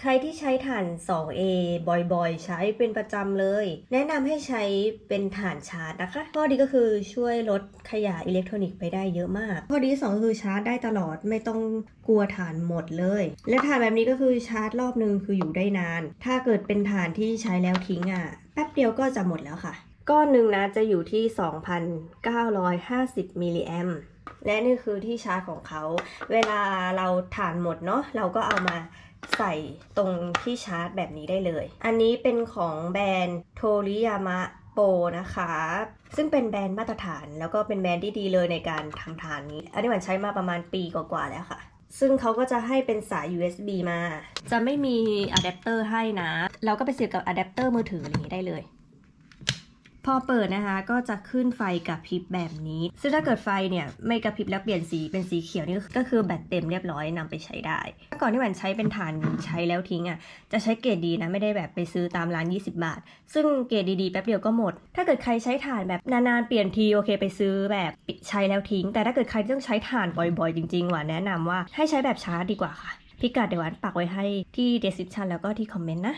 ใครที่ใช้ถ่าน 2A บ่อยๆ ใช้เป็นประจำเลย แนะนำให้ใช้เป็นถ่านชาร์จนะคะ ข้อดีก็คือช่วยลดขยะอิเล็กทรอนิกส์ไปได้เยอะมาก ข้อดีสองก็คือชาร์จได้ตลอดไม่ต้องกลัวถ่านหมดเลย และถ่านแบบนี้ก็คือชาร์จรอบนึงคืออยู่ได้นาน ถ้าเกิดเป็นถ่านที่ใช้แล้วทิ้งอะ แป๊บเดียวก็จะหมดแล้วค่ะ ก้อนหนึ่งนะจะอยู่ที่ 2,950 มิลลิแอมและนี่คือที่ชาร์จของเขา เวลาเราถ่านหมดเนาะเราก็เอามาใส่ตรงที่ชาร์จแบบนี้ได้เลย อันนี้เป็นของแบรนด์โทริยามะโปนะคะ ซึ่งเป็นแบรนด์มาตรฐานแล้วก็เป็นแบรนด์ที่ดีเลยในการทำถ่านนี้ อันนี้หวานใช้มาประมาณปีกว่าๆแล้วค่ะ ซึ่งเขาก็จะให้เป็นสาย USB มา จะไม่มีอะแดปเตอร์ให้นะ เราก็ไปเสียบกับอะแดปเตอร์มือถืออะไรอย่างนี้ได้เลย พอเปิดนะคะก็จะขึ้นไฟกับพริบแบบนี้ ซึ่งถ้าเกิดไฟเนี่ยไม่กระพริบแล้วเปลี่ยนสีเป็นสีเขียวนี่ก็คือแบตเต็มเรียบร้อยนำไปใช้ได้เมื่อก่อนที่แหวนใช้เป็นฐานใช้แล้วทิ้งอะจะใช้เกรดดีนะไม่ได้แบบไปซื้อตามร้าน 20 บาท ซึ่งเกรดดีๆแป๊บเดียวก็หมด ถ้าเกิดใครใช้ถ่านแบบนานๆเปลี่ยนทีโอเคไปซื้อแบบใช้แล้วทิ้ง แต่ถ้าเกิดใครต้องใช้ถ่านบ่อยๆ จริงๆหวานแนะนำว่าให้ใช้แบบชาร์จดีกว่าค่ะพิกัดเดี๋ยวหวานปักไว้ให้ที่ description แล้วก็ที่คอมเมนต์นะ